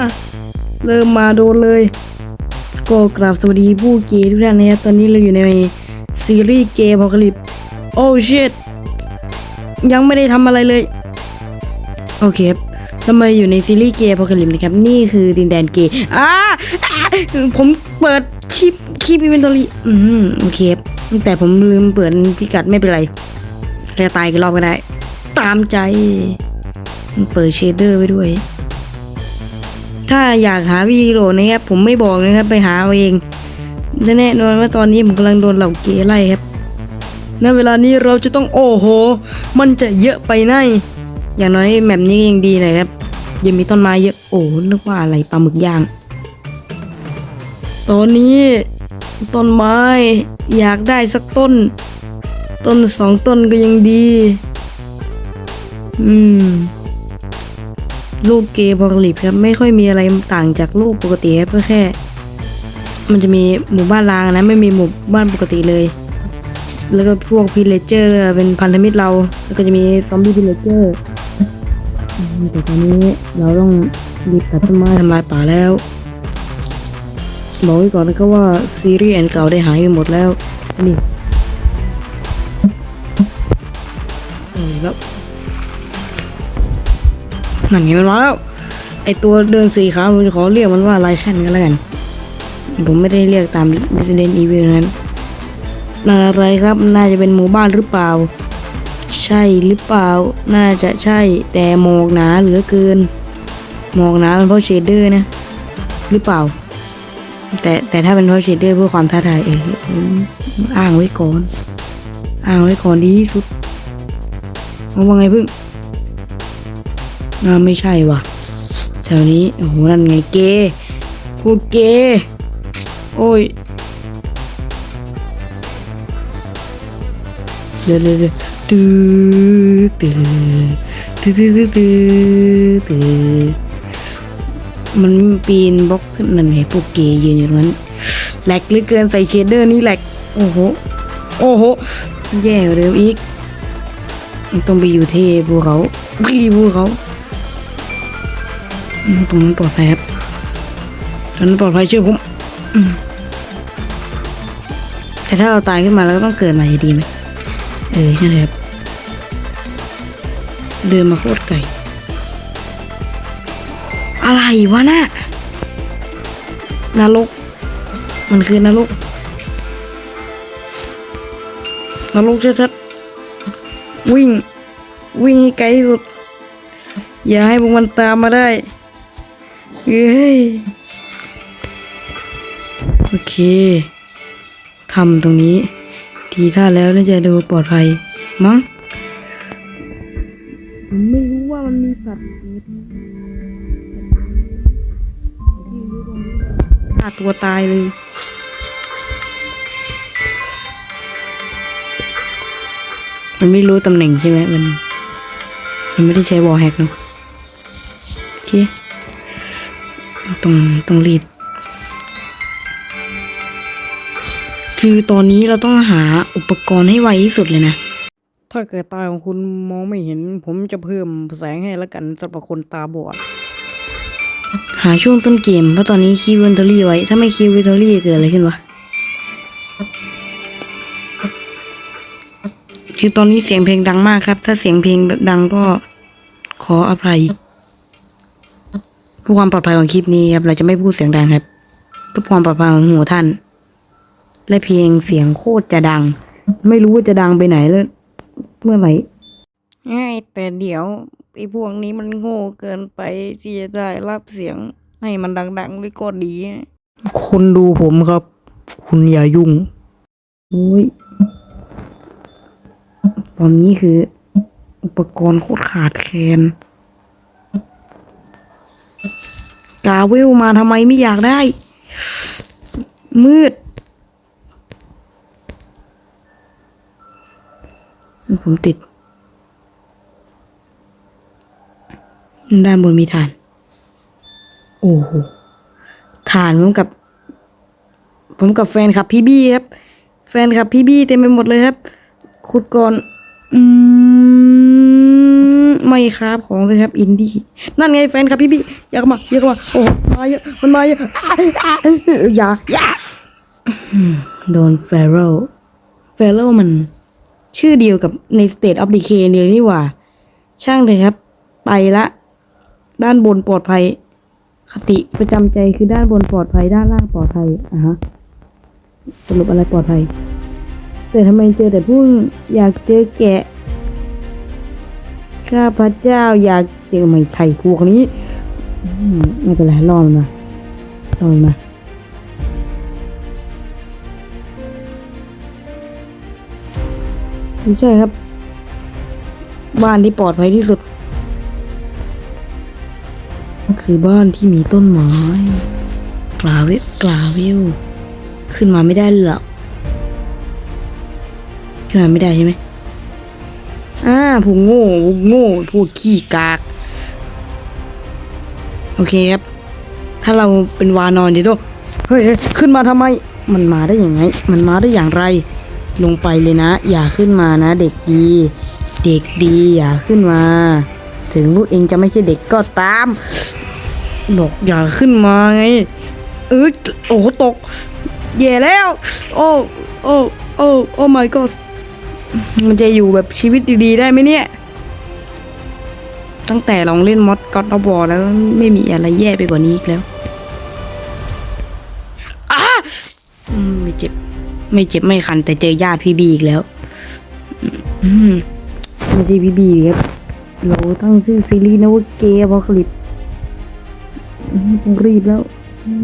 อะ เริ่มมาโดนเลย ก็กราบสวัสดีผู้เกย์ทุกท่านนะครับตอนนี้เราอยู่ในซีรีส์เกย์พอคลิปโอ้ชิตยังไม่ได้ทำอะไรเลย โอเคครับเรามอยู่ในซีรีส์เกย์พอคลิปนะครับ นี่คือดินแดนเกย์อ่าผมเปิดคลิปคลิปอินเวนทอรี่อืมโอเคแต่ผมลืมเปิดพิกัดไม่เป็นไรจะตายกี่รอบก็ได้ ตามใจ เปิดเชดเดอร์ไว้ด้วย ถ้าอยากหาวิดีโอนะครับผมไม่บอกนะครับไปหาเอาเองและแน่นอนว่าตอนนี้ผมกำลังโดนเหล่าเกย์ไล่ครับณเวลานี้เราจะต้องโอ้โห มันจะเยอะไปไหนอย่างน้อยแมปนี้ยังดีหน่อยครับยังมีต้นไม้เยอะโอ้นึกว่าอะไรปลาหมึกย่าง ตอนนี้ต้นไม้อยากได้สักต้น ต้นสองต้นก็ยังดี อืม ลูกเกย์พอลิปครับไม่ค่อยมีอะไรต่างจากลูกปกติครับก็แค่ มันจะมีหมู่บ้านรางนะ ไม่มีหมู่บ้านปกติเลย แล้วก็พวกพิเลเจอร์เป็นพันธมิตรเรา แล้วก็จะมีซอมบี้พิเลเจอร์แต่ตอนนี้เราต้องรีบตัดต้นไม้ทำลายป่าแล้วบอกไว้ก่อนนะครับว่าซีรีส์แอนเก่าได้หายไปหมดแล้วนี่แล้ว นั่นไงมันมาแล้ว ไอตัวเดินสีขาวผมจะขอเรียกมันว่าไลแคนก็แล้วกัน ผมไม่ได้เรียกตาม Resident Evil นั้น อะไรครับ น่าจะเป็นหมู่บ้านหรือเปล่า ใช่หรือเปล่า น่าจะใช่ แต่หมอกหนาเหลือเกิน หมอกหนาเป็นเพราะเชดเดอร์นะ หรือเปล่า แต่แต่ถ้าเป็นเพราะเชดเดอร์เพื่อความท้าทายเอออ้างไว้ก่อน อ้างไว้ก่อนดีที่สุดเอาว่าไงพึ่ง อ่าไม่ใช่ว่ะแถวนี้โอ้โหนั่นไงเกย์พวกเกย์โอ้ยเดี๋ยวเดี๋ยวเดตื้อตื้อตื้อตื้อตื้อตื้อมันปีนบล็อกขึ้นนั่นไงพวกเกย์ยืนอยู่ตรงนั้นแหลกเหลือเกินใส่เชดเดอร์นี่แหลกโอ้โหโอ้โหแย่กว่าเดิมอีก ต้องไปอยู่เทภูเขาที่ภูเขา ตรงนั้นปลอดภัยครับตรงนั้นปลอดภัยเชื่อผมแต่ถ้าเราตายขึ้นมาเราก็ต้องเกิดใหม่ดีไหมเออใช่ครับ เดินมาโคตรไกลอะไรวะน่ะนรก มันคือนรกนรกชัดๆวิ่ง วิ่งให้ไกลที่สุด อย่าให้พวกมันตามมาได้ เฮ้ยโอเคทำตรงนี้ ทีท่าแล้วน่าจะดูปลอดภัยมั้งผมไม่รู้ว่ามันมีสัตว์อยู่ที่ที่รู้ตรงนี้ฆ่าตัวตายเลยมันไม่รู้ตำแหน่งใช่ไหมมัน มันไม่ได้ใช้วอลแฮกเนอะโอเค ต้องต้องรีบ คือตอนนี้เราต้องหาอุปกรณ์ให้ไวที่สุดเลยนะ ถ้าเกิดตาของคุณมองไม่เห็น ผมจะเพิ่มแสงให้แล้วกันสำหรับคนตาบอด หาช่วงต้นเกมเพราะตอนนี้คีย์เวนทอรี่ไว้ ถ้าไม่คีย์เวนทอรี่เกิดอะไรขึ้นวะคือตอนนี้เสียงเพลงดังมากครับ ถ้าเสียงเพลงแบบดังก็ขออภัย เพื่อความปลอดภัยของคลิปนี้ครับ เราจะไม่พูดเสียงดังครับเพื่อความปลอดภัยของหูท่าน และเพลงเสียงโคตรจะดัง ไม่รู้ว่าจะดังไปไหนแล้ว เมื่อไหร่แต่เดี๋ยวไอ้พวกนี้มันโง่เกินไปที่จะได้รับเสียง ให้มันดังๆเลยก็ดี คนดูผมครับ คุณอย่ายุ่งโอ้ยตอนนี้คือ อุปกรณ์โคตรขาดแคลน กาเวลมาทำไมไม่อยากได้ มืด ผมติด ด้านบนมีฐาน โอ้โหฐานผมกับ ผมกับแฟนคลับพี่บี้ครับ แฟนคลับพี่บี้เต็มไปหมดเลยครับ ขุดก่อน อืม ไม่ครับของเลยครับอินดี้นั่นไงแฟนครับพี่พี่อยากมาอยากมาโอ้มาเยอะมันมาเยอะอย่าอย่าโดนเฟโรเฟโรมัน ชื่อเดียวกับใน State of Decay เดียวนี่หว่า ช่างเลยครับ ไปละ ด้านบนปลอดภัย คติประจำใจคือด้านบนปลอดภัยด้านล่างปลอดภัยอะฮะสรุปอะไรปลอดภัยแต่ทำไมเจอแต่พุ่งอยากเจอแกะ ข้าพระเจ้าอยากเจอไม่ไทยพวกนี้ไม่เป็นไรรอมันมารอมันมาไม่ใช่ครับ บ้านที่ปลอดภัยที่สุด ก็คือบ้านที่มีต้นไม้กลาวิกลาวิว ขึ้นมาไม่ได้หรอกขึ้นมาไม่ได้ใช่ไหม อ่าผู้โง่ผู้โง่ผู้ขี้กาก โอเคครับ ถ้าเราเป็นวานอนเดี๋ยวต้องเฮ้ยขึ้นมาทำไม มันมาได้ยังไง มันมาได้อย่างไร ลงไปเลยนะ อย่าขึ้นมานะ เด็กดี เด็กดีอย่าขึ้นมา ถึงลูกเองจะไม่ใช่เด็กก็ตามบอกอย่าขึ้นมาไงเออโอ้โหตกแย่แล้ว โอ้โอ้โอ้โอ้ my god มันจะอยู่แบบชีวิตดีๆได้ไหมเนี่ย ตั้งแต่ลองเล่นมอดก็อดบอแล้วไม่มีอะไรแย่ไปกว่านี้อีกแล้วอ้าอืมไม่เจ็บ ไม่เจ็บไม่คัน แต่เจอญาติพี่บีอีกแล้ว อืมไม่ใช่พี่บีครับ เราตั้งชื่อซีรีส์นะว่าเกย์พอคลิปต้องรีบแล้ว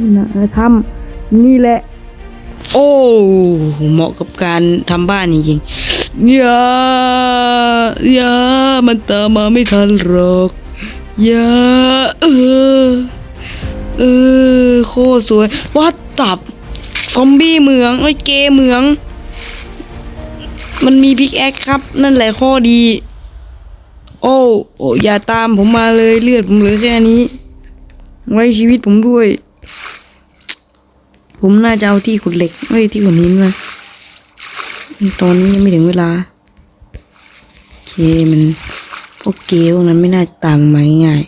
นี่นะทำนี่แหละ โอ้เหมาะกับการทำบ้านจริงๆ อย่าอย่ามันตามมาไม่ทันหรอกอย่าเออ เออ โคตรสวย วัดตับ ซอมบี้เหมืองไอ้เกเหมือง มันมีพิกแอคครับ นั่นแหละข้อดี โอ้โอ้อย่าตามผมมาเลยเลือดผมเหลือแค่นี้ ไว้ชีวิตผมด้วย ผมน่าจะเอาที่ขุดเหล็กไม่ที่ขุดหินมา ตอนนี้ยังไม่ถึงเวลา โอเคมันพวกเกลนั้นไม่น่าตามมาง่าย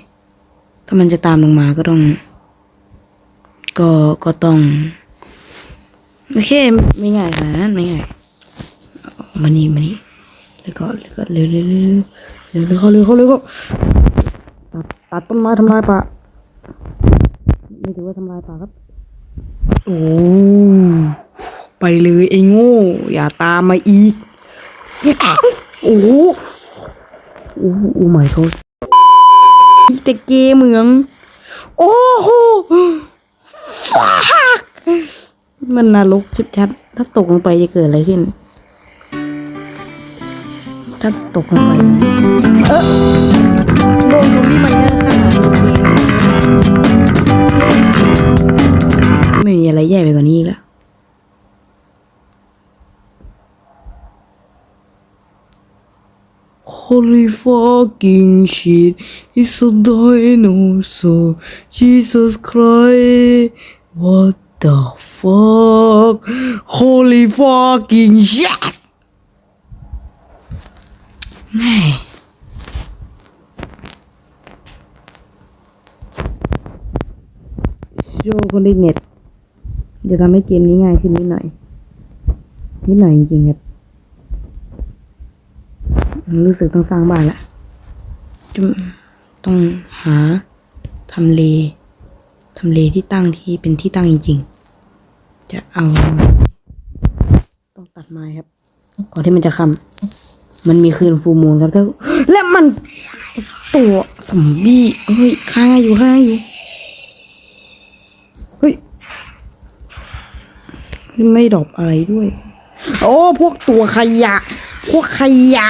ถ้ามันจะตามลงมาก็ต้อง ก็ก็ต้อง โอเค ไม่ง่ายขนาดนั้นไม่ง่ายเอามานี่มานี่แล้วก็แล้วก็เร็วเร็วเร็วเร็วเร็วเขาเร็วเขาเร็วเขาตัดต้นไม้ทำลายป่าไม่ถือว่าทำลายป่าครับ โอ้ ไปเลยไอ้โง่ อย่าตามมาอีก โอ้โหโอ้โหโอ้ไม่เขาแต่เกเหมือง โอ้โหฟักมันนรกชัดๆ ถ้าตกลงไปจะเกิดอะไรขึ้น ถ้าตกลงไป เออโดนซอมบี้มันเนอร์ค่ะไม่มีอะไรแย่ไปกว่านี้แล้ว Holy fucking shit, it's a dinosaur. Jesus Christ, what the fuck? Holy fucking shit! แม่โชว์คนดิเน็ต จะทำให้เกมนี้ง่ายขึ้นนิดหน่อย นิดหน่อยจริงๆครับ รู้สึกต้องสร้างบ้านละจะต้องหาทำเลทำเลที่ตั้งที่เป็นที่ตั้งจริงๆ จะเอา ต้องตัดไม้ครับ ก่อนที่มันจะคำมันมีคืนฟูมูลครับแล้วและมันตัวสมบี้เฮ้ยค้างอยู่ค้างอยู่เฮ้ยไม่ดอปอะไรด้วย โอ้ พวกตัวขยะ พวกขยะ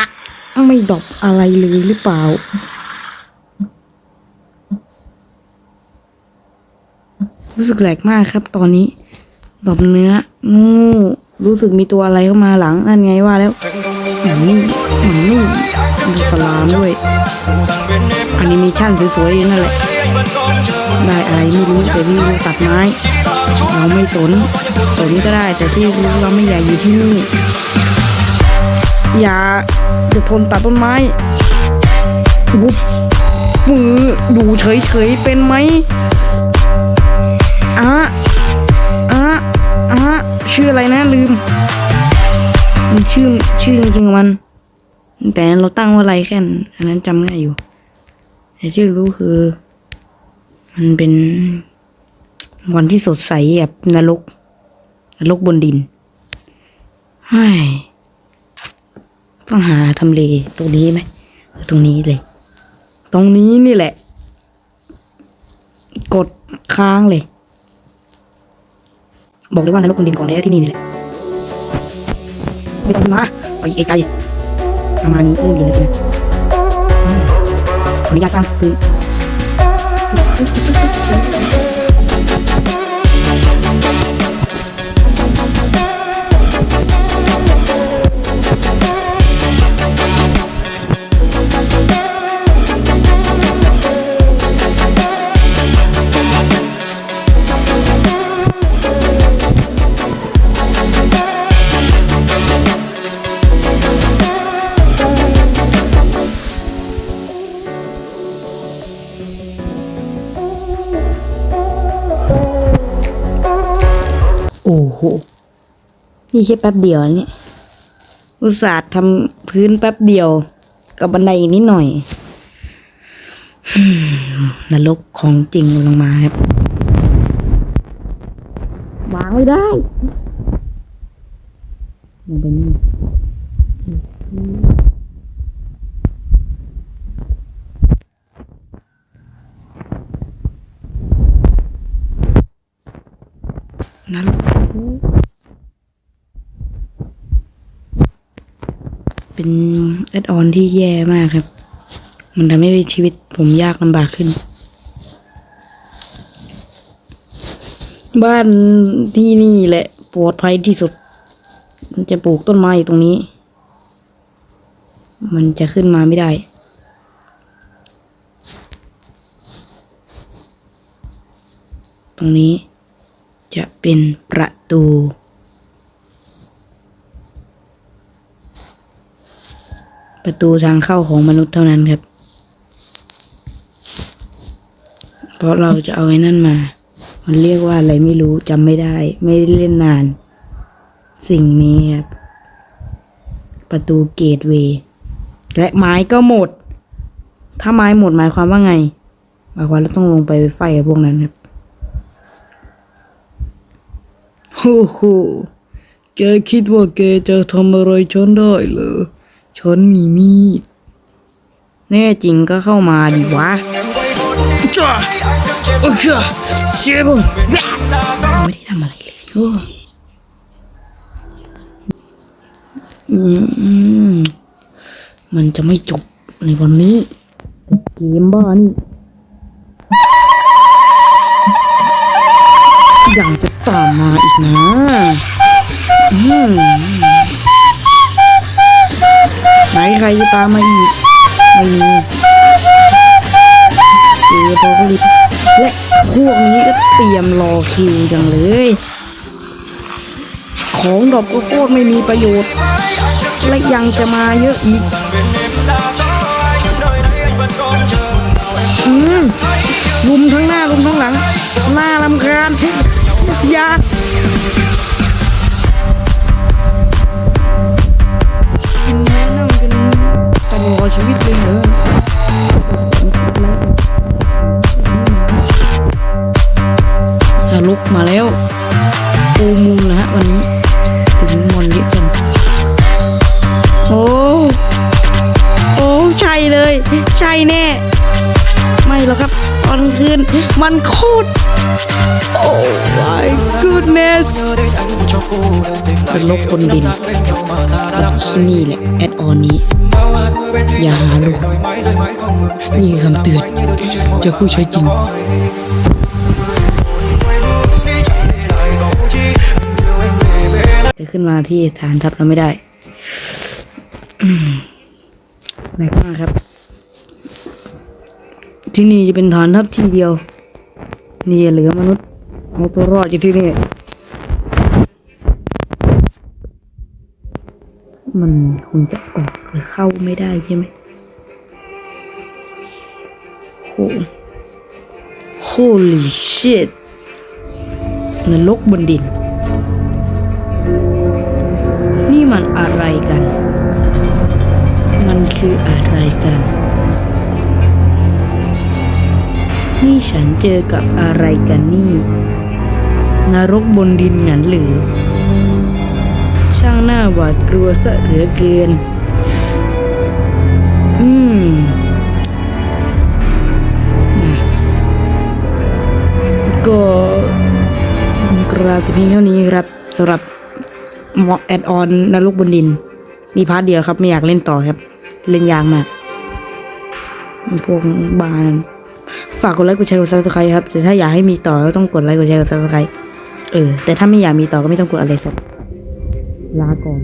ไม่ดอปอะไรเลยหรือเปล่า รู้สึกแหลกมากครับ ตอนนี้ดอปเนื้องูรู้สึกมีตัวอะไรเข้ามาหลัง นั่นไงว่าแล้วหนังนี่หนังนี่มีสลามด้วยแอนิเมชั่นสวยๆนั่นแหละได้อะไรไม่รู้แต่ที่รู้ตัดไม้ เราไม่สนสนก็ได้แต่ที่รู้เราไม่อยากอยู่ที่นี่ อย่าจะทนตัดต้นไม้วุบมือดูเฉยๆเป็นไหมอะอะอะชื่ออะไรนะลืมมันชื่อชื่อจริงๆมัน แต่เราตั้งว่าอะไรแค่นอันนั้นจำง่ายอยู่แต่ที่รู้คือ มันเป็นวันที่สดใสแบบนรกนรกบนดินเฮ้ย ต้องหาทำเลตรงนี้ไหมตรงนี้เลย ตรงนี้นี่แหละ กดค้างเลย บอกเลยว่านรกบนดินของแท้ที่นี่นี่แหละไม่ต้องมาไปไกลๆประมาณนี้เริ่มดีนะจ๊ะอืมขออนุญาตสร้างพื้น นี่แค่แป๊บเดียวเนี่ยอุตส่าห์ทำพื้นแป๊บเดียว กับบันไดอีกนิดหน่อยนรกของจริงลงมาครับวางไม่ได้ลงไปนี่นรก เป็นแอดออนที่แย่มากครับ มันทำให้ชีวิตผมยากลำบากขึ้น บ้านที่นี่แหละปลอดภัยที่สุด มันจะปลูกต้นไม้อยู่ตรงนี้ มันจะขึ้นมาไม่ได้ตรงนี้จะเป็นประตู ประตูทางเข้าของมนุษย์เท่านั้นครับ เพราะเราจะเอาไอ้นั่นมา มันเรียกว่าอะไรไม่รู้จำไม่ได้ ไม่ได้เล่นนาน สิ่งนี้ครับ ประตูเกตเวย์และไม้ก็หมด ถ้าไม้หมดหมายความว่าไงหมายความเราต้องลงไปไฟกับพวกนั้นครับโอ้โหแกคิดว่าแกจะทำอะไรฉันได้เหรอ ฉันมีมีด แน่จริงก็เข้ามาดิวะจ้าโอ้ยเสียบไม่ได้ทำอะไรเลยโอ้อืมมันจะไม่จบในวันนี้เกมบ้านี่ยังจะตามมาอีกนะ อืมไหน ใครจะตามมาอีก ไม่มีเอพอก็รีบและพวกนี้ก็เตรียมรอคิวจังเลย ของดอกก็โคตรไม่มีประโยชน์ และยังจะมาเยอะอีกอืมลุมทั้งหน้าลุมทั้งหลัง หน้าลำคาญอยา มันโคตร โอ้ my goodness เป็นลบบนดินที่นี่แหละ แอดออนนี้ อย่าหาลูกนี่คือคำเตือนจากผู้ใช้จริงจะขึ้นมาที่ฐานทัพเราไม่ได้อืมแรงมากครับ ที่นี่จะเป็นฐานทัพที่เดียว นี่เหลือมนุษย์เอาตัวรอดอยู่ที่นี่ มันคงจะออกหรือเข้าไม่ได้ใช่ไหมโห holy shit นรกบนดิน นี่มันอะไรกัน มันคืออะไรกัน นี่ฉันเจอกับอะไรกันนี่ นรกบนดินงั้นหรือ ช่างหน่าหวาดกลัวซะเหลือเกิน อืมก็กราบจะเพียงเท่านี้ครับสำหรับมอแอดออนนรกบนดิน มีพาร์ทเดียวครับ ไม่อยากเล่นต่อครับ เล่นยางมากพวกบาน ฝากกดไลค์กดแชร์กดซับสไครต์ครับแต่ถ้าอยากให้มีต่อก็ต้องกดไลค์กดแชร์กดซับสไครต์เออแต่ถ้าไม่อยากมีต่อก็ไม่ต้องกดอะไรสักลาก่อน